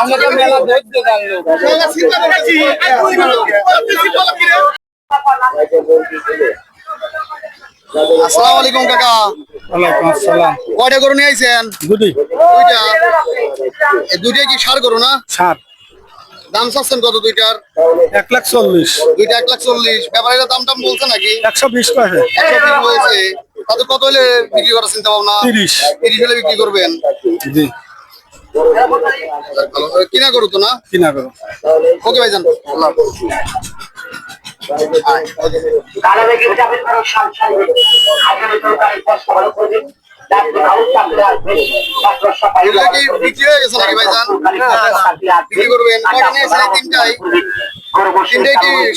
আমাকে মেলা ধৈর্য জানলো আসসালামু আলাইকুম কাকা। ওয়ালাইকুম আসসালাম। কয়টা গরু নিয়ে আইছেন? দুদি দুইটা। এই দুইটা কি সার গরু না? সাত দাম চাচ্ছেন কত দুইটার? এক লাখ চল্লিশ। দুইটা এক লাখ চল্লিশ। ব্যাপারীরা দাম টাম বলছে নাকি? একশো বিশ পাশে একশো বিশ বলছে তাতে কত হলে বিক্রি করার চিন্তা ভাবনা? তিরিশ। তিরিশ হলে বিক্রি করবেন? জি। কিনা করু তো না? কিনা করো ওকে ভাইজান। আল্লাহ হাফেজ। এগুলা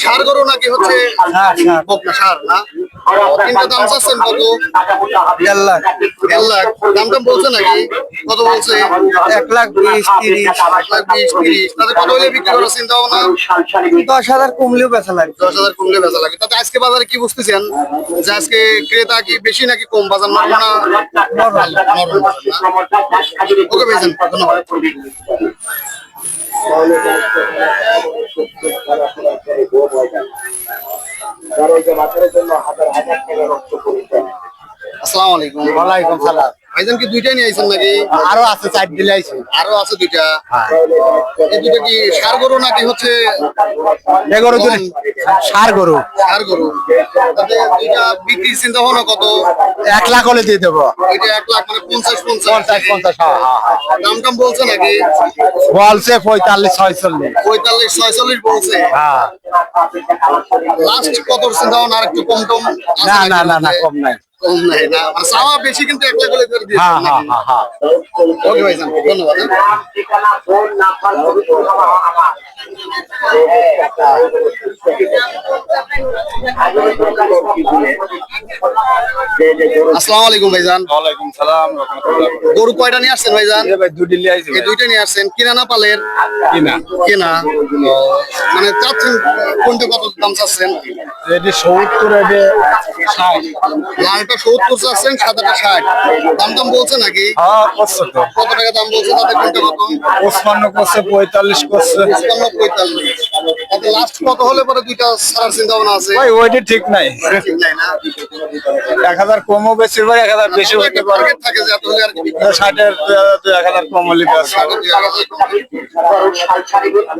সার গরু নাকি কত বলছে নাকি কত বলছে এক লাখ বিশ তিরিশ এক লাখ বিশ তিরিশ তাতে কত হলে বিক্রি করার চিন্তা ভাবনা দশ হাজার কমলেও বেচা লাগবে দশ হাজার কমলে বেচা লাগে তাতে আজকে বাজারে কি বুঝতেছেন যে আজকে ক্রেতা কি বেশি নাকি কম বাজার না ওকে ভাইজান ধন্যবাদ আলাইকুম। ওয়ালাইকুম সালাম। ভাইজান কি দুইটাই নিয়ে আইছেন নাকি? আরও আছে চার দিলে আইছে। আরও আছে দুইটা? এই দুটো কি সার গরু নাকি হচ্ছে এগারো দিন সার গরু। সার গরু। তাতে দুইটা বিক্রির চিন্তা ভাবনা কত? এক লাখ হলে দিয়ে দেবো। এটা এক লাখ মানে পঞ্চাশ পঞ্চাশ। পঞ্চাশ পঞ্চাশ হ্যাঁ হ্যাঁ হ্যাঁ। দাম টাম বলছে নাকি? বলছে পঁয়তাল্লিশ ছয়চল্লিশ। পঁয়তাল্লিশ ছয়চল্লিশ বলছে। হ্যাঁ। লাস্ট কত চিন্তা ভাবনা আর একটু কম টম না না না না কম নাই। কম নাই না মানে চাওয়া বেশি কিন্তু এক লাখ হলে করে দিয়েছে। হ্যাঁ হ্যাঁ হ্যাঁ হ্যাঁ। ওকে ভাইজান ধন্যবাদ। আসসালামু আলাইকুম ভাইজান। ওয়ালাইকুম সালাম গরু কয়টা নিয়ে আসছেন ভাইজান? ভাই দুটি লিয়ে দুইটা নিয়ে আসছেন। কিনা না পালের? কিনা। কেনা? মানে চাচ্ছেন কোনটা কত দাম চাচ্ছেন? এটি সত্তর এটি ষাট। লালটা সত্তর চাচ্ছেন সাদাটা ষাট। দাম দাম বলছে নাকি? হ্যাঁ করছে তো। কত টাকা দাম বলছে তাতে কোনটা কত? পঁচপান্ন করছে পঁয়তাল্লিশ করছে। পঁয়তাল্লিশ তাতে লাস্ট কত হলে পরে দুইটা ছাড়ার চিন্তা ভাবনা আছে? ভাই ওইটি ঠিক নাই। ঠিক নাই না? এক হাজার কমও বেশি পারে এক হাজার বেশি হতে পারে। থাকে যে এত আর কি ষাটের দুই এক হাজার কম হলে।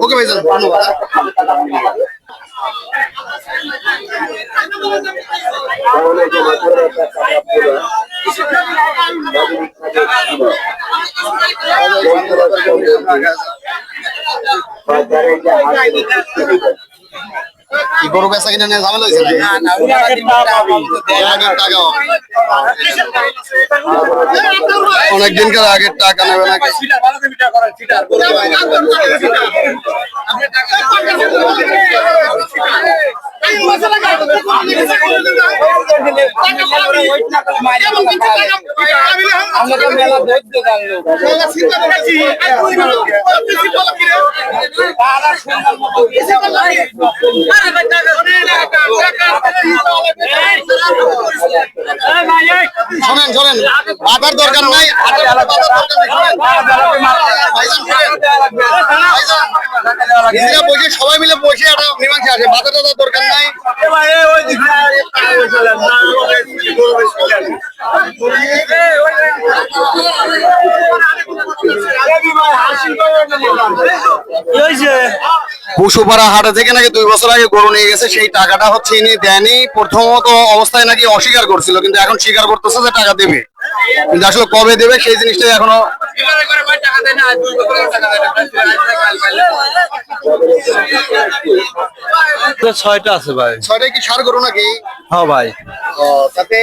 ওকে ধন্যবাদ। কি গরু বেচা কিনা নিয়ে ঝামেলা হয়েছে? আগের টাকা অনেক দিনকার আগের টাকা নেবে নাকি? আমাকে শোনেন শোনেন দরকার নাই হাটের মধ্যে বাধার দরকার নাই, শোনেন। ভাইজান, শোনেন। ভাইজান, নিজেরা বসে সবাই মিলে বসে একটা মীমাংসা আছে বাধা টাধার দরকার নাই পশুপাড়া হাটে থেকে নাকি দুই বছর আগে গরু নিয়ে গেছে সেই টাকাটা হচ্ছে ইনি দেয়নি। প্রথমত অবস্থায় নাকি অস্বীকার করছিল কিন্তু এখন স্বীকার করতেছে যে টাকা দেবে। কিন্তু আসলে কবে দেবে সেই জিনিসটাই এখনও ছয়টা আছে ভাই। ছয়টা কি সার গরু নাকি? হ্যাঁ ভাই। তাতে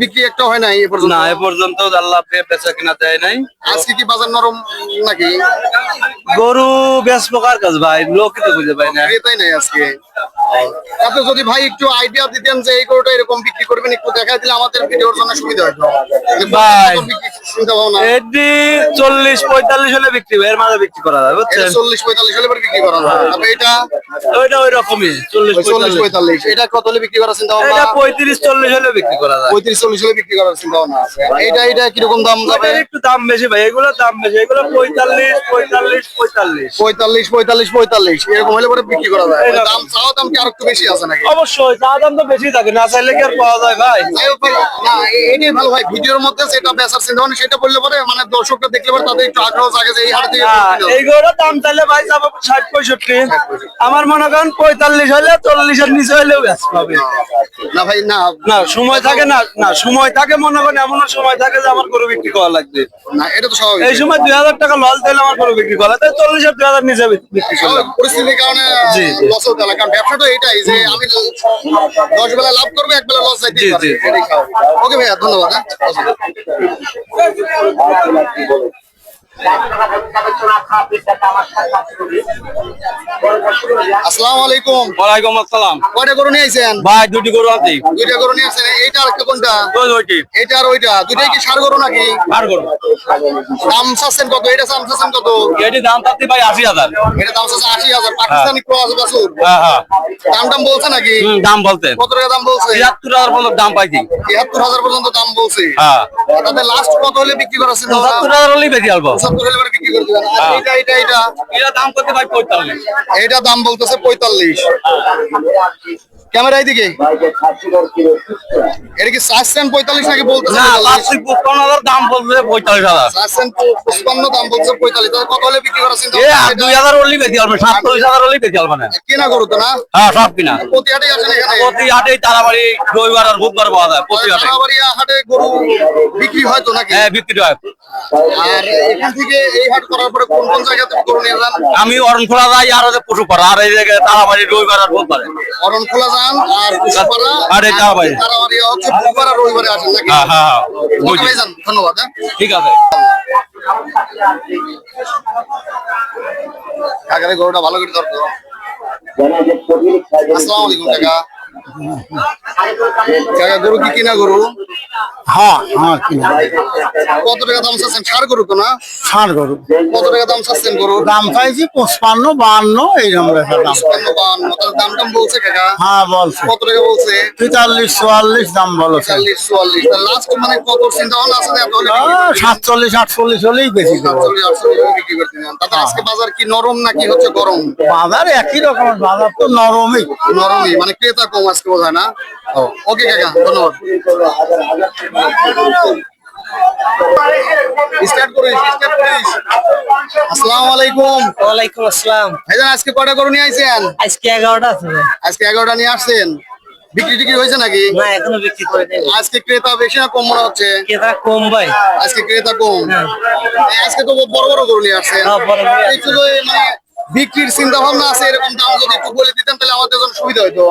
বিক্রি একটা হয় নাই এ পর্যন্ত? না এ পর্যন্ত আল্লাহ বেচা কিনা দেয় নাই। আজকে কি বাজার নরম নাকি? গরু বেশ প্রকার কাজ ভাই? লোক তো খুঁজে পাই না। তাই নাই আজকে। আপনি যদি ভাই একটু আইডিয়া দিতেন যে এই গরুটা এরকম বিক্রি করবেন একটু দেখাই দিলে আমাদের ভিডিওর জন্য সুবিধা হতো। ভাই। এটি চল্লিশ পঁয়তাল্লিশ হলে বিক্রি হবে, এর মাঝে বিক্রি করা যাবে এটা বুঝছেন? চল্লিশ পঁয়তাল্লিশ হলে বিক্রি করা যায় তারপরে এটা ওইটা ওই রকমই চল্লিশ চল্লিশ পঁয়তাল্লিশ। এটা কত হলে বিক্রি করার চিন্তা এটা ভাবনা পঁয়ত্রিশ চল্লিশ হলে বিক্রি করা যায়। পঁয়ত্রিশ চল্লিশ হলে বিক্রি করার চিন্তা ভাবনা আছে। এইটা এটা কীরকম দাম যাবে? একটু দাম বেশি ভাই এগুলোর দাম বেশি এগুলো পঁয়তাল্লিশ পঁয়তাল্লিশ পঁয়তাল্লিশ। পঁয়তাল্লিশ পঁয়তাল্লিশ পঁয়তাল্লিশ এরকম হলে পরে বিক্রি করা যায়। দাম চাওয়া দাম কি আর একটু বেশি আছে নাকি? অবশ্যই চা দাম তো বেশি থাকে না চাইলে কি আর পাওয়া যায় ভাই? যাই হোক ভাই, না এটাই ভালো ভাই ভিডিওর মধ্যে যেটা বেচার চিন্তা ভাবনা সেটা বললে পরে মানে দর্শকরা দেখলে পরে তাদের একটু আগ্রহ জাগে যে এই হাট থেকে গরু কিনতে হবে। এইগুলোর দাম চাইলে ভাই যাব ষাট পঁয়ষট্টি। আমার মনে করেন পঁয়তাল্লিশ হলে চল্লিশের নিচে হলেও ব্যস্ত হবে না ভাই না। না সময় থাকে না না সময় থাকে মনে করেন এমন সময় থাকে যে আমার গরু বিক্রি করা লাগবে। না এটা তো স্বাভাবিক। এই সময় দুই হাজার টাকা লস দিলে আমার গরু বিক্রি করা তাই চল্লিশ আর দুই হাজার নিচে বিক্রি করলাম। পরিস্থিতির কারণে জি। লস হতে কারণ ব্যবসাটা এটাই যে আমি দশ বেলা লাভ করব এক বেলা লস যাইতে। ওকে ভাইয়া ধন্যবাদ হ্যাঁ। আসসালামু আলাইকুম। ওয়ালাইকুম আসসালাম। কয়টা গরু নিয়ে আইছেন? ভাই দুটি গরু আছে দুইটা গরু নিয়ে আসছেন এইটা আর কোনটা? এইটা আর ওইটা। দুইটাই কি সার গরু নাকি? গরু দাম চাচ্ছেন কত? এটা দাম চাচ্ছেন কত? এটি দাম থাকতে ভাই আশি হাজার। এটা দাম চাচ্ছে আশি হাজার। পাকিস্তানি ক্রস বাসুর হ্যাঁ হ্যাঁ। দাম টাম বলছে নাকি? দাম বলতে কত টাকা দাম বলছে? তিয়াত্তর হাজার পর্যন্ত দাম পাইছি। তিয়াত্তর হাজার পর্যন্ত দাম বলছে। হ্যাঁ। তাদের লাস্ট কত হলে বিক্রি হাজার হলেই বেশি অল্প। পঁচাত্তর হলে বিক্রি করে দিবেন। হ্যাঁ। এইটা এইটা এইটা। এটা দাম করতে ভাই পঁয়তাল্লিশ। এইটা দাম বলতেছে পঁয়তাল্লিশ। ক্যামেরা এইদিকে। এটা কি চাচ্ছেন পঁয়তাল্লিশ নাকি না? বার্ষিক দাম বলতে পঁয়তাল্লিশ হাজার। চাচ্ছেন পঁচপান্ন দাম বলছে পঁয়তাল্লিশ। তাহলে কত হলে বিক্রি করার চিন্তা এ দুই হাজার হলেই বেশি অল্প সাতচল্লিশ হাজার হলেই বেশি অল্প না কেনা করো তো না? হ্যাঁ সব কিনা। প্রতি হাটে আসেন এখানে? প্রতি হাটেই তারাবাড়ি রবিবার আর বুধবার পাওয়া যায় প্রতি হাটে। হাটে গরু বিক্রি হয় তো নাকি? হ্যাঁ বিক্রি হয়। আর এখান থেকে এই হাট করার পরে কোন কোন জায়গা থেকে গরু নিয়ে যান? আমি অরণখোলা যাই আর পশুপাড়া আর এই জায়গায় তারাবাড়ি রবিবার আর বুধবারে। অরণখোলা যান আর কুশপাড়া আর এই তারাবাড়ি। তারাবাড়িয়া হচ্ছে বুধবার রবিবারে আসেন নাকি? হ্যাঁ হ্যাঁ হ্যাঁ ওকে বুঝি। ভাইজান, ধন্যবাদ হ্যাঁ। ঠিক আছে। কাকারে গরুটা ভালো করে দরকার আসসালামু আলাইকুম কাকা। কাকা গরু কি কিনা গরু? হ্যাঁ হ্যাঁ কিনা। কত টাকা দাম চাচ্ছেন? সার গরু তো না? ষাট গরু। কত টাকা দাম চাচ্ছেন গরু? দাম চাইছি পঁচপান্ন বাহান্ন রেখা দাম। বাহান্ন, দাম টাম বলছে কাকা। হ্যাঁ বলছে। কত টাকা বলছে? তেতাল্লিশ চুয়াল্লিশ দাম চল্লিশ চুয়াল্লিশ লাস্ট মানে কত চিন্তা ভাবনা আছে? সাতচল্লিশ আটচল্লিশ হলেই বেশি সাতচল্লিশ, আটচল্লিশ বিক্রি করতে তাতে আজকে বাজার কি নরম নাকি হচ্ছে গরম? বাজার একই রকম বাজার তো নরমই। নরমই মানে ক্রেতা কম হয় না? ওকে কাকা ধন্যবাদ। স্টার্ট করিস স্টার্ট করিস আসসালামু আলাইকুম। ওয়ালাইকুম আসসালাম। ভাইজান আজকে কয়টা গরু নিয়ে আইছেন? আজকে এগারোটা আছে আজকে এগারোটা নিয়ে আসছেন? বিক্রি টিক্রি হয়েছে নাকি? না এখনও বিক্রি করে দেয় আজকে ক্রেতা বেশি না কম মনে হচ্ছে? কম ভাই। আজকে ক্রেতা কম। আজকে তো বড় বড় গরু নিয়ে আসছেন। হ্যাঁ। একটু মানে বিক্রির চিন্তা ভাবনা আছে এরকম দাম যদি একটু বলে দিতেন তাহলে আমাদের জন্য সুবিধা হতো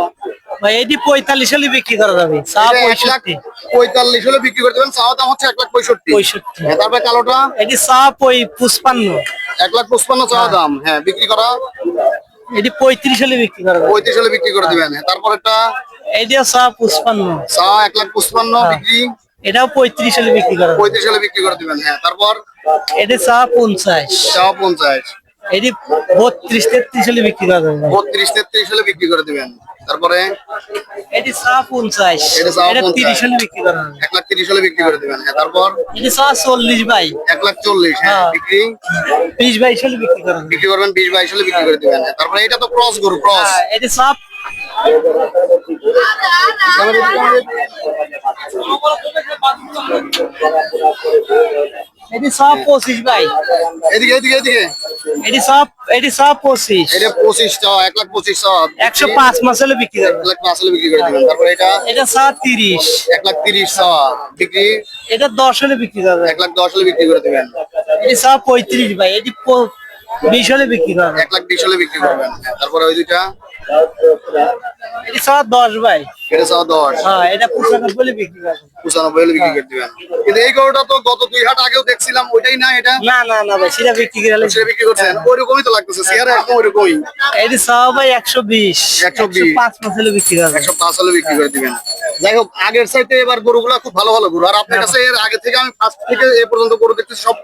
ভাই এটি পঁয়তাল্লিশ হলে বিক্রি করা যাবে। চা পঁয়ষট্টি। পঁয়তাল্লিশ হলে বিক্রি করতে পারেন চাওয়া দাম হচ্ছে এক লাখ পঁয়ষট্টি। পঁয়ষট্টি। হ্যাঁ, তারপরে কালোটা? এটি চা পঁই পুষ্পান্ন। এক লাখ পঁচপান্ন চাওয়া দাম। হ্যাঁ বিক্রি করা? এটি পঁয়ত্রিশ হলে বিক্রি করা পঁয়ত্রিশ হলে বিক্রি করে দিবেন। হ্যাঁ তারপরেরটা? এটিও চা পুষ্পান্ন। চা এক লাখ পঁচপান্ন হ্যাঁ। বিক্রি। এটাও পঁয়ত্রিশ হলে বিক্রি করা পঁয়ত্রিশ হলে বিক্রি করে দিবেন। হ্যাঁ তারপর? এটি চা পঞ্চাশ। চাওয়া পঞ্চাশ। এটি বত্রিশ তেত্রিশ হলে বিক্রি করা যাবে। বত্রিশ তেত্রিশ হলে বিক্রি করে দিবেন। তারপরে? এটি চা পঞ্চাশ এটি তিরিশ হলে বিক্রি করা এক লাখ তিরিশ হলে বিক্রি করে দিবেন। হ্যাঁ তারপর? এটি চা চল্লিশ ভাই। এক লাখ চল্লিশ হ্যাঁ হ্যাঁ। বিক্রি? বিশ বাইশ হলে বিক্রি করা বিক্রি করবেন বিশ বাইশ হলে বিক্রি করে দিবেন। হ্যাঁ, তারপরে এটা তো ক্রস গরু ক্রস। এটি চা এটি সব পঁচিশ ভাই। এদিকে এদিকে এদিকে। এটি সব এটি সব পঁচিশ। এটা পঁচিশ চাওয়া এক লাখ পঁচিশ চাওয়া একশো পাঁচ মাস হলে বিক্রি এক লাখ পাঁচ হলে বিক্রি করে দিবেন। তারপরে এটা? এটা সব তিরিশ। এক লাখ তিরিশ চাওয়া বিক্রি? এটা দশ হলে বিক্রি করবে এক লাখ দশ হলে বিক্রি করে দিবেন। এটি সব পঁয়ত্রিশ ভাই। এটি বিশ হলে বিক্রি করবে এক লাখ বিশ হলে বিক্রি করবেন। তারপরে ওই দুইটা? এটা সব দশ ভাই। এটা চাওয়া দশ। হ্যাঁ এটা পুষানো বিক্রি করব পঁচানব্বই বিক্রি করে দিবেন। কিন্তু এই গরুটা তো গত দুই হাট আগেও দেখছিলাম ওইটাই না এটা? না না না ভাই সেটা বিক্রি করে সেটা বিক্রি করছেন? ওইরকমই তো লাগতেছে চেহারা একদম ওইরকমই। এটা সব ভাই একশো বিশ। 120 পাঁচ মাস হলে বিক্রি করবে একশো পাঁচ হলে বিক্রি করে দিবেন। যাই হোক আগের সাইডে এবার গরুগুলা খুব ভালো ভালো গরু। আর আপনার কাছে এর আগে থেকে আমি ফার্স্ট থেকে এ পর্যন্ত গরু দেখতেছি সব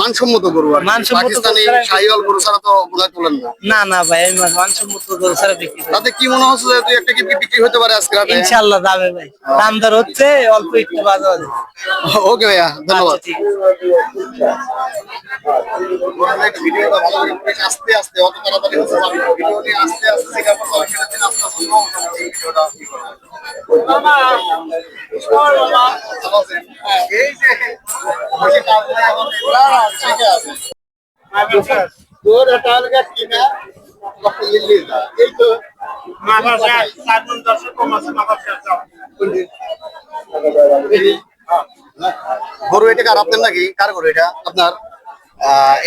মানসম্মত গরু আর গরু পাকিস্তানি শাহিওয়াল গরু ছাড়া তো বোধহয় তোলেন না। না না ভাই আমি মানসম্মত গরু ছাড়া বিক্রি তাতে কি মনে হচ্ছে দুই একটা কি বিক্রি হতে পারে আজকে রাতে? ইনশাল্লাহ যাবে ভাই। দাম দর হচ্ছে অল্প একটু বাজে বাজে ওকে ভাইয়া ধন্যবাদ। আচ্ছা, বেশ আস্তে আস্তে অত তাড়াতাড়ি হচ্ছে ভিডিও নিয়ে আস্তে আস্তে থেকে আপনার দিন আস্তে ভিডিওটা কি আছেন? এই যে ঠিক আছে। তোর এটা হলো গিয়ে কি না? গরু এটা কার? আপনার নাকি? কার গরু এটা? আপনার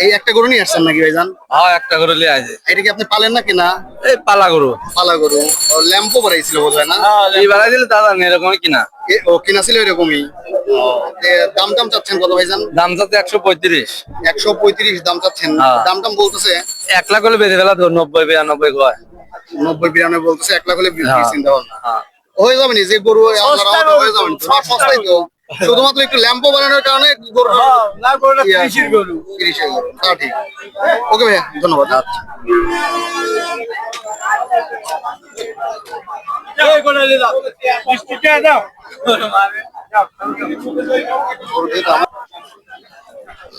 এই একটা গরু নিয়ে আসছেন নাকি ভাইজান? হ্যাঁ একটা লিয়ে আছে এটা কি আপনি পালেন নাকি না? এই পালা গরু। পালা গরু। ল্যাম্পও বাড়াইছিল বোধ হয় না এই বেলা দিলে দাদা এরকমই কিনা। ও কিনা ছিল এরকমই। দাম টাম চাচ্ছেন কত ভাইজান? দাম যাচ্ছে একশো পঁয়ত্রিশ। একশো পঁয়ত্রিশ দাম চাচ্ছেন। হ্যাঁ। দাম টাম বলতেছে? এক লাখ হলে বেঁধে ফেলা তো নব্বই বিরানব্বই হয় নব্বই বিরানব্বই বলতেছে এক লাখ হলে হ্যাঁ। চিন্তা ভাবনা। হ্যাঁ। হয়ে যাবে যে গরু হয়ে যাবে নি। সস্তাই তো। শুধুমাত্র একটু ল্যাম্পও বানানোর কারণে গরু না গরুটা ত্রিশের গরু। তিরিশের গরু তা ঠিক। ওকে ভাইয়া ধন্যবাদ।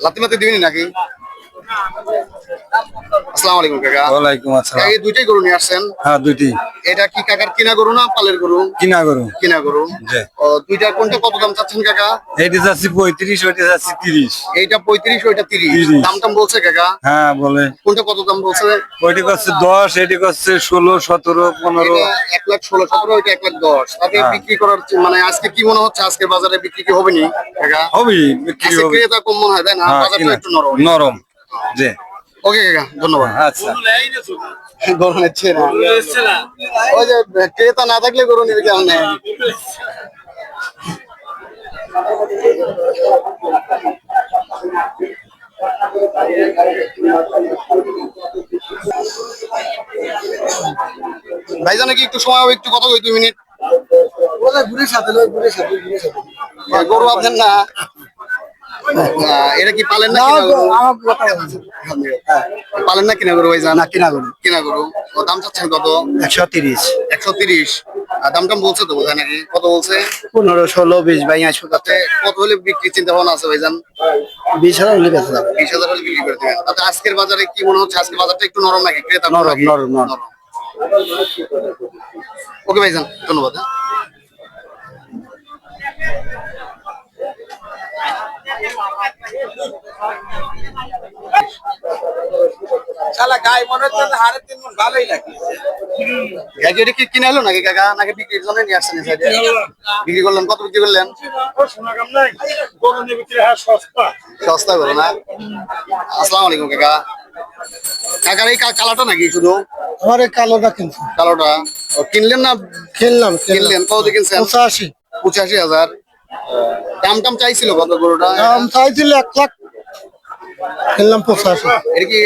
লাতি মাতি দিবি নাকি? আসসালামু আলাইকুম কাকা। ওয়ালাইকুম আসসালাম। এই দুইটাই গরু নিয়ে আসছেন? হ্যাঁ দুইটি। এটা কি কাকার কিনা গরু না পালের গরু? কিনা গরু। কিনা গরু। ও দুইটা কোনটা কত দাম চাচ্ছেন কাকা? এইটি যাচ্ছি পঁয়ত্রিশ ওইটি যাচ্ছি তিরিশ। এইটা পঁয়ত্রিশ ওইটা 30 দাম টাম বলছে কাকা? হ্যাঁ বলে। কোনটা কত দাম বলছে? ওইটি করছে দশ এটি করছে ষোলো সতেরো পনেরো। এটা এক লাখ ষোলো সতেরো ওইটা এক লাখ দশ। তাতে হ্যাঁ। বিক্রি করার মানে আজকে কি মনে হচ্ছে? আজকে বাজারে বিক্রি কি হবে নি কাকা? হবে বিক্রি হবে ক্রেতা কম মনে হয় তাই না? হ্যাঁ, বাজারটা একটু নরম। নরম। জি। ওকে কাকা ধন্যবাদ। আচ্ছা। গরু নিচ্ছে না। ওই যে ক্রেতা না থাকলে গরু নিবে কেমন ভাইজানে কি একটু সময় হবে একটু কথা কই দুই মিনিট? হ্যাঁ, গরু আপনার না? এটা কি পালেন না পালেন না। কিনা গরু ভাইজান? না কিনা গরু কিনা গরু দাম চাচ্ছেন কত? একশো তিরিশ। একশো তিরিশ। দাম টাম বলছে তো বোধহয় নাকি? কত বলছে? পনেরো ষোলো বিশ বাইশ আসো তাতে কত হলে বিক্রি চিন্তা ভাবনা আছে ভাইজান? বিশ হাজার হলে বেঁচে যাবে। বিশ হাজার হলে বিক্রি করে দেবেন। তাতে আজকের বাজারে কি মনে হচ্ছে? আজকের বাজারটা একটু নরম নাকি? ক্রেতা নরম? নরম, নরম। ওকে ভাইজান ধন্যবাদ হ্যাঁ। শালা গায়ে মনে হচ্ছে যে তিন মণ ভালোই লাগে। গাড়ি কি কিনে এলো নাকি? কাকা নাকি বিক্রির জন্য নিয়ে আসছেন এই side এ? বিক্রি করলেন কত বিক্রি করলেন? সস্তা। করো না? আসসালামু আলাইকুম কাকা। কাকার এই কা- নাকি শুধু? আমার এই কালোটা কিনছি। কালোটা? ও, কিনলেন না? কিনলাম কিনলেন কত কিনছেন? পঁচাশি। পঁচাশি হাজার। দাম টাম চাইছিল কত গরুটা? দাম চাইছিল এক লাখ কিনলাম পঁচাশি এটা কি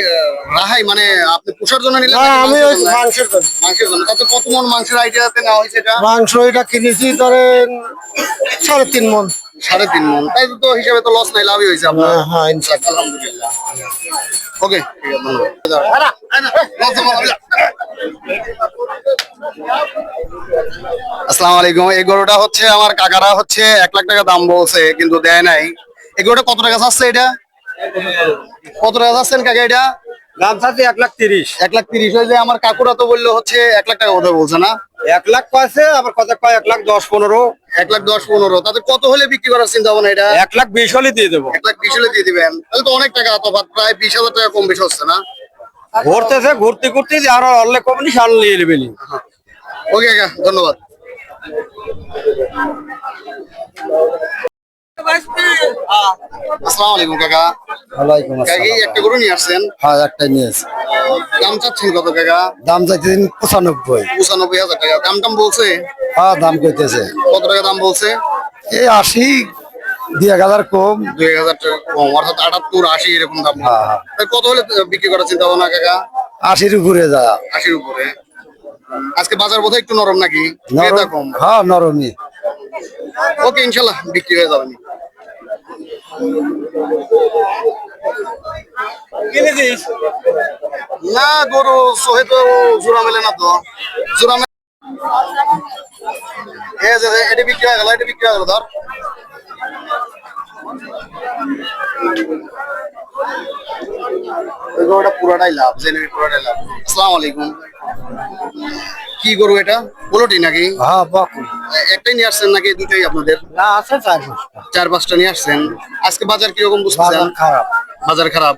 রাহাই? মানে আপনি পোষার জন্য নিলেন নাকি আমি ওই মাংসের জন্য? মাংসের জন্য। তাতে কত মন মাংসের আইডিয়াতে নেওয়া হয়েছে এটা? মাংস এটা কিনেছি ধরেন সাড়ে তিন মন। সাড়ে তিন মন। তাই তো হিসাবে তো লস নাই লাভই হয়েছে আপনার। হ্যাঁ হ্যাঁ ইনশাল্লাহ আলহামদুলিল্লাহ। ওকে আসসালামু আলাইকুম। এই গরুটা হচ্ছে আমার কাকারা হচ্ছে এক লাখ টাকা দাম বলছে কিন্তু দেয় নাই। এই গরুটা কত টাকা চাচ্ছে এটা? কত টাকা চাচ্ছেন কাকা এটা? দাম চাচ্ছে এক লাখ তিরিশ। এক লাখ তিরিশ। হয়ে যায় আমার কাকুরা তো বলল হচ্ছে এক লাখ টাকা কথা বলছে না? এক লাখ আবার কয় এক লাখ দশ পনেরো। এক লাখ দশ পনেরো। তাতে কত হলে বিক্রি করার চিন্তা ভাবনা এটা? এক লাখ বিশ হলে দিয়ে দেবো। এক লাখ বিশ হলে দিয়ে দিবেন। তাহলে তো অনেক টাকা তফাৎ প্রায় বিশ হাজার টাকা কম বেশি হচ্ছে না? ঘুরতেছে ঘুরতে ঘুরতে যে আরও অল্লে কমনি সাল নিয়ে নেবেনি ওকে ধন্যবাদ। আসসালামু আলাইকুম কাকা। ওয়ালাইকুম কাকা একটা গরু নিয়ে আসছেন? হ্যাঁ একটাই নিয়েছে দাম চাচ্ছেন কত কাকা? দাম চাইতে পঁচানব্বই। পঁচানব্বই টাকা। দাম টাম বলছে? হ্যাঁ দাম কইতেছে। কত টাকা দাম বলছে? এই আশি দুই এক হাজার কম। দুই হাজার কম অর্থাৎ আটাত্তর আশি এরকম দাম হ্যাঁ, কত হলে বিক্রি করার চিন্তা ভাবনা কাকা? আশির উপরে যা। আশির উপরে। আজকে বাজার বোধহয় একটু নরম নাকি? কম। হ্যাঁ নরমই। ওকে ইনশাল্লাহ বিক্রি হয়ে যাবে না গরু সোহে তো জোড়া মেলে না তো। জোড়া মেলে এই যে, যে, এটা বিক্রি হয়ে গেল এটা বিক্রি হয়ে গেল ধর। ওই গরুটা পুরোটাই লাভ জেনুইন পুরোটাই লাভ। আসসালামু আলাইকুম। কি গরু এটা? পোলোটি নাকি? হ্যাঁ বাকুল একটাই নিয়ে আসছেন নাকি দুটাই আপনাদের? না আছে চার পাঁচটা। চার পাঁচটা নিয়ে আসছেন। আজকে বাজার কীরকম বুঝতেছেন? খারাপ। বাজার খারাপ।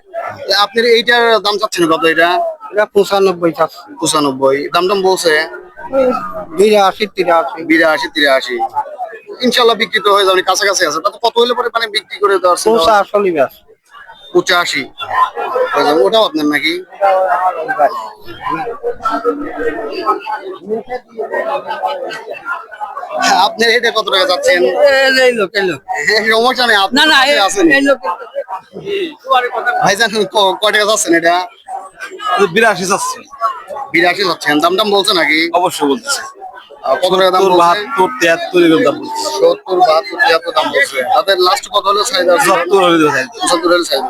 আপনি এইটার দাম চাচ্ছেন কত এটা? এটা পঁচানব্বই চাচ্ছে। পঁচানব্বই। দাম দাম বলছে? বিরাশি তিরাশি। বিরাশি তিরাশি। ইনশাল্লাহ বিক্রি তো হয়ে যাবে কাছাকাছি আছে। তাতে কত হলে পরে মানে বিক্রি করে দেওয়ার? পঁচাশি পঁচাশি। ওটাও আপনার নাকি? হ্যাঁ, আপনি এটা কত টাকা যাচ্ছেন? এই লোক এই লোক। সমস্যা নেই আপনি না না আছেন? এই লোক ভাইজান কয় টাকা যাচ্ছেন এটা? বিরাশি যাচ্ছে। বিরাশি যাচ্ছেন দাম দাম বলছে নাকি? অবশ্যই বলতেছে। আহ, কত টাকা দাম তোর বাহাত্তর তিয়াত্তর এরকম দাম বলছে। সত্তর বাহাত্তর তিয়াত্তর দাম বলছে। তাদের লাস্ট কত হলো সাইজ আছে সত্তর হলে দেবো সাইজ। পঁচাত্তর হলে সাইজ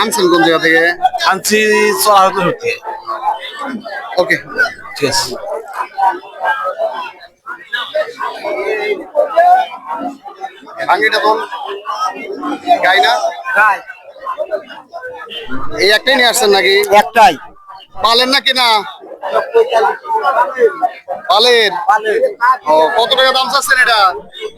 আনছেন কোন জায়গা থেকে? আনছি চড়া হতে হতে ওকে ঠিক আছে। ভাঙ্গিটা তোল গাই না? এই একটাই নিয়ে আসছেন নাকি? একটাই। পালেন নাকি না? পালের? ও কত টাকা দাম চাচ্ছেন এটা?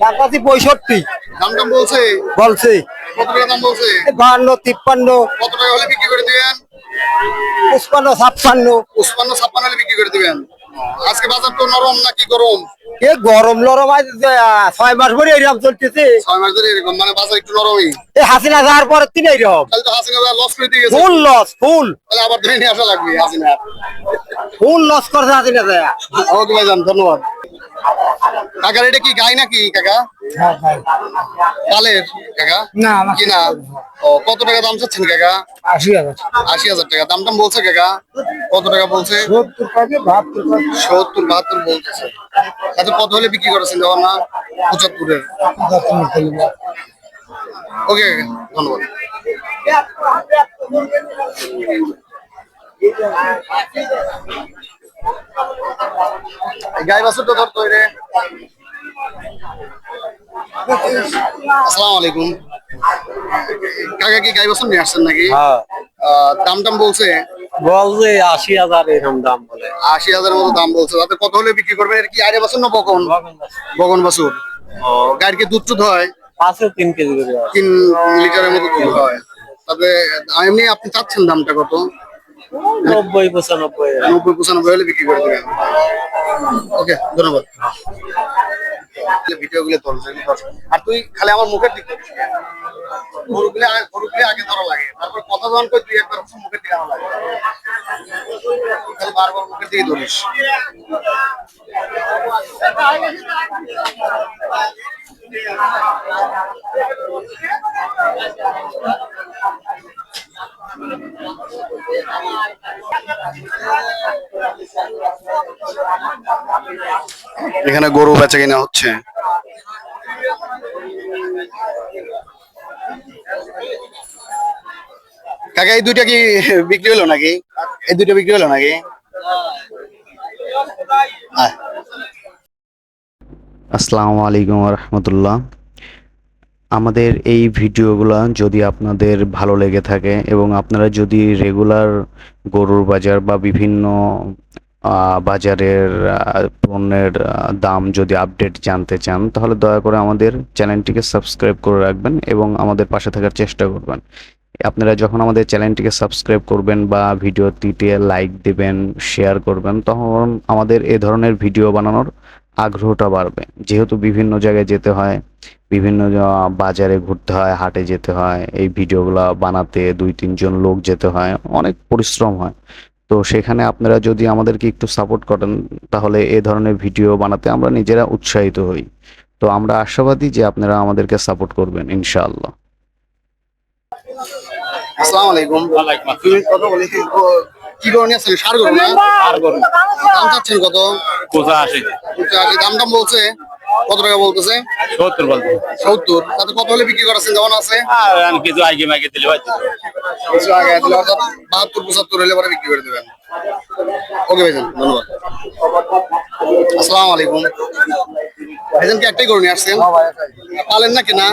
তার কাছে পঁয়ষট্টি। দাম দাম বলছে? বলছে। কত টাকা দাম বলছে? বাহান্ন তিপ্পান্ন। কত টাকা হলে বিক্রি করে দিবেন? পঁচপান্ন ছাপ্পান্ন। উসপান্ন ছাপ্পান্ন হলে বিক্রি করে দিবেন? আজকে বাজার তো নরম নাকি গরম? এ গরম লরম আজ ছয় মাস ধরে এরকম চলতেছে। ছয় মাস ধরে এরকম মানে বাজার একটু নরমই। এই হাসিনা যাওয়ার পরে তিন এইরকম তাহলে তো হাসিনা লস করে দিয়ে গেছে। ফুল লস ফুল তাহলে আবার ধরে নিয়ে আসা লাগবে হাসিনা ফুল লস করছে হাসিনা যায় ওকে ভাইজান ধন্যবাদ। কাকার এটা কি গাই নাকি কাকা? পালের কাকা? না, কি না? ও কত টাকা দাম চাচ্ছেন কাকা? আশি হাজার। আশি হাজার টাকা। দাম টাম বলছে কাকা? কত টাকা বলছে? সত্তর বাহাত্তর বলতেছে। আচ্ছা কত হলে বিক্রি করেছেন যখন না? পঁচাত্তরের। ওকে ধন্যবাদ। গাই বাছুরটা ধর তো রে আসসালামু আলাইকুম। কাকা কি গাই বাছুর নিয়ে আসছেন নাকি? হ্যাঁ। দাম টাম বলছে? বলছে আশি হাজার এরকম দাম বলে। আশি হাজার মতো দাম বলছে। তাতে কত হলে বিক্রি করবেন এর কি বাছুর না বকন? বকন বাছুর। ও। গাড়ির কি দুধ টুধ হয়? তিন কেজি করে তিন লিটারের মতো দুধ হয়। তবে এমনি আপনি চাচ্ছেন দামটা কত? নব্বই, পঁচানব্বই। নব্বই, পঁচানব্বই হলে বিক্রি করে দেবেন। ওকে, ধন্যবাদ। ভিডিও গুলো আর তুই খালি আমার মুখের দিকে গরুগুলো গরুগুলো আগে ধরা লাগে। তারপর কথা যখন কই, তুই একবার মুখের দিকে লাগে। খালি বারবার মুখের দিকে ধরিস। এখানে গরু বেচা কিনা হচ্ছে। কাকা, এই দুইটা কি বিক্রি হলো নাকি? এই দুইটা বিক্রি হলো নাকি। আসসালামু আলাইকুম রহমতুল্লাহ। আমাদের এই ভিডিওগুলো যদি আপনাদের ভালো লেগে থাকে এবং আপনারা যদি রেগুলার গরুর বাজার বা বিভিন্ন বাজারের পণ্যের দাম যদি আপডেট জানতে চান, তাহলে দয়া করে আমাদের চ্যানেলটিকে সাবস্ক্রাইব করে রাখবেন এবং আমাদের পাশে থাকার চেষ্টা করবেন। আপনারা যখন আমাদের চ্যানেলটিকে সাবস্ক্রাইব করবেন বা ভিডিওটিতে লাইক দেবেন শেয়ার করবেন, তখন আমাদের এ ধরনের ভিডিও বানানোর আগ্রহটা বাড়বে। যেহেতু বিভিন্ন জায়গায় যেতে হয় বিভিন্ন বাজারে ঘুরতে হয় হাটে যেতে হয় এই ভিডিওগুলো বানাতে দুই তিনজন লোক যেতে হয় অনেক পরিশ্রম হয়। তো সেখানে আপনারা যদি আমাদেরকে একটু সাপোর্ট করেন তাহলে এ ধরনের ভিডিও বানাতে আমরা নিজেরা উৎসাহিত হই। তো আমরা আশাবাদী যে আপনারা আমাদেরকে সাপোর্ট করবেন ইনশাআল্লাহ। আসসালামু আলাইকুম। তুমি কত বলি কি সার গরু না? দাম চাচ্ছেন কত? পঁচাশি। দাম দাম বলছে। কত টাকা বলতেছে? সত্তর বলতে সত্তর। তাতে কত হলে বিক্রি করাচ্ছেন যেমন আছে। আর আমি কিছু আগে মাগে দিলে কিছু আগে দিলে অর্থাৎ বাহাত্তর পঁচাত্তর হলে পরে বিক্রি করে দেবেন। ওকে ভাইজান ধন্যবাদ। আসসালামু আলাইকুম। ভাইজান কি একটাই নিয়ে আসছেন? পালেন না? কিনা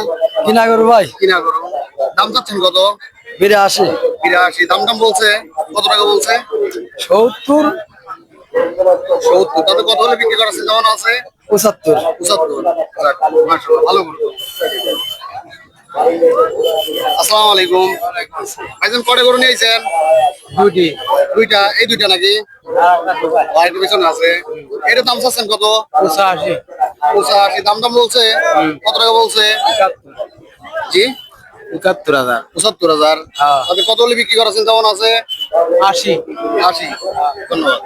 কিনা করু ভাই। কিনা গরু। দাম চাচ্ছেন কত? বিরাশি। বিরাশি। দাম দাম বলছে। কত টাকা বলছে? সত্তর। সত্তর। তাতে কত হলে বিক্রি করাচ্ছেন যেমন আছে। পঁচাত্তর। পঁচাত্তর। ভালো আসসালামু আলাইকুম। ভাইজান কটা গরু নিয়েছেন দুটি দুইটা। এই দুইটা নাকি? আরেকটা পিছনে আছে। এটা দাম চাচ্ছেন কত? পঁচাশি। পঁচাশি। দাম দাম বলছে? কত টাকা বলছে? জি? একাত্তর হাজার। পঁচাত্তর হাজার। হ্যাঁ। কত বিক্রি করাচ্ছেন যেমন আছে? আশি আশি। ধন্যবাদ।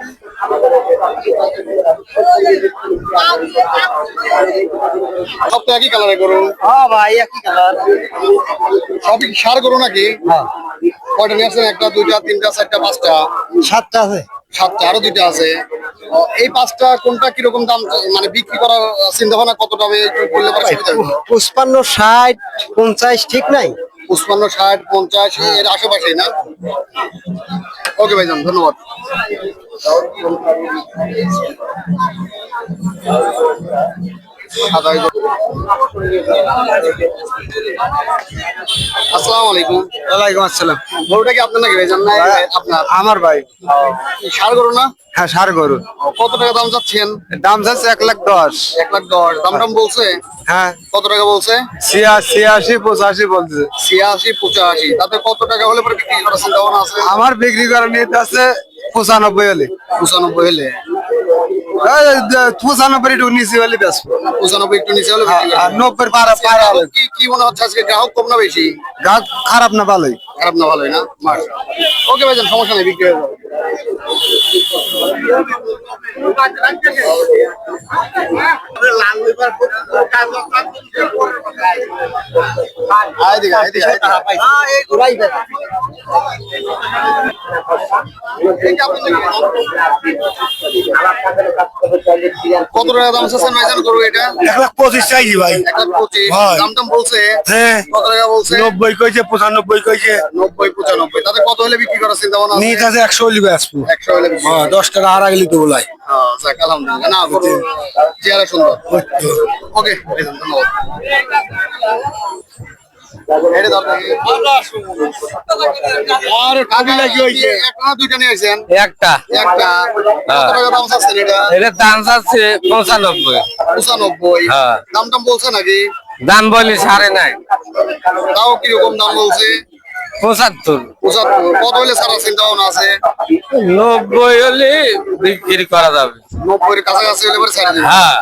সব তো একই কালারে গরু। হ্যাঁ ভাই একই কালার সবই সার গরু নাকি? হ্যাঁ। কয়টা নিয়ে আসছেন? একটা দুইটা তিনটা চারটা পাঁচটা? সাতটা আছে। সাতটা আরও দুইটা আছে। এই পাঁচটা কোনটা কীরকম দাম? মানে বিক্রি করার চিন্তা ভাবনা কত দামে বললে পরে ষাট পঞ্চাশ ঠিক নাই? পঁচপান্ন ষাট পঞ্চাশ এর আশেপাশে না? ওকে ভাইজান ধন্যবাদ। সাদা আসসালামু আলাইকুম ওয়ালাইকুম আসসালাম। গরুটা কি আপনার নাকি ভাইজান না আপনার? আমার ভাই। সার গরু না? হ্যাঁ সার গরু। কত টাকা দাম চাচ্ছেন? দাম এক লাখ দশ। এক লাখ দশ। দাম দাম বলছে? হ্যাঁ। কত টাকা বলছে? ছিয়াশি পঁচাশি বলতেছে ছিয়াশি পঁচাশি। তাতে কত টাকা হলে পরে বিক্রি করার আছে? আমার বিক্রি করার নিতে আছে পঁচানব্বই হলে। পঁচানব্বই হলে। পঁচানব্বই একটু নিচে হলে বেসবো পঁচানব্বই একটু নিচে হলে বিক্রি আর করবেন। নব্বই পারা পারা হলে কি কি মনে হচ্ছে? আজকে গ্রাহক কম না বেশি? গাছ খারাপ না ভালোই। খারাপ না ভালোই না? ওকে ভাইজান সমস্যা নেই বিক্রি হয়ে যাবে। কত টাকা দাম চাচ্ছেন ভাইজান? করব এটা এক লাখ পঁচিশ চাইছি ভাই। এক লাখ পঁচিশ। দাম দাম বলছে? হ্যাঁ। কত টাকা বলছে? নব্বই কইছে পঁচানব্বই কইছে। নব্বই পঁচানব্বই। তাতে কত হলে বিক্রি করার চিন্তা ভাবনা আছে? নিট একশো হলে একশো হলে হ্যাঁ দশ টাকা আর আগলি তো বলাই। হ্যাঁ, যাক, আলহামদুলিল্লাহ। না গরু চেহারা সুন্দর। ওকে ধন্যবাদ। এটা দরকার নেই। আর একটা। একটা। এটা? দাম পঁচানব্বই। পঁচানব্বই। হ্যাঁ। দাম দাম বলছে নাকি? দাম বলি সাড়ে নাই। তাও কীরকম দাম বলছে? পঁচাত্তর। পঁচাত্তর। কত হলে সারা চিন্তা ভাবনা আছে। নব্বই হলে বিক্রি করা যাবে। নব্বই কাছাকাছি হলে পরে ছেড়ে হ্যাঁ।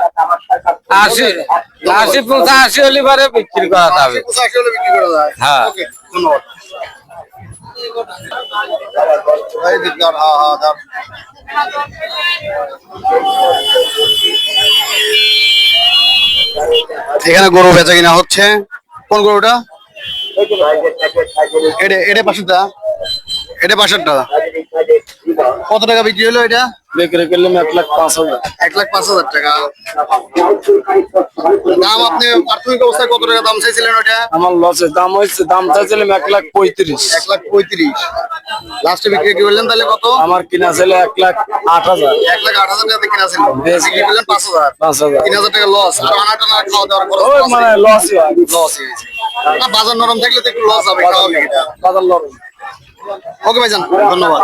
আশি আশি পঁচাশি হলে পরে বিক্রি করা যাবে। পঁচাশি হলে বিক্রি করা যায়। হ্যাঁ। ধন্যবাদ। এখানে গরু বেচা কিনা হচ্ছে। কোন গরুটা? এটা এটা পাশেরটা? এটা পাশেরটা? কত টাকা বিক্রি হলো এটা? বিক্রি করলাম এক লাখ পাঁচ হাজার। এক লাখ পাঁচ হাজার টাকা। দাম আপনি প্রাথমিক অবস্থায় কত টাকা দাম চাইছিলেন ওটা? আমার লসের দাম হয়েছে দাম চাইছিলাম এক লাখ পঁয়ত্রিশ। এক লাখ পঁয়ত্রিশ। লাস্টে বিক্রি কি করলেন তাহলে কত? আমার কিনা ছিল এক লাখ আট হাজার। এক লাখ আট হাজার টাকা কিনা ছিল। বিক্রি করলেন পাঁচ হাজার। পাঁচ হাজার। তিন হাজার টাকা লস আর আনা টানা খাওয়া দাওয়ার মানে লসই হয় লস হয়েছে না বাজার নরম থাকলে তো একটু লস হবে বাজার নরম। ওকে ভাইজান ধন্যবাদ।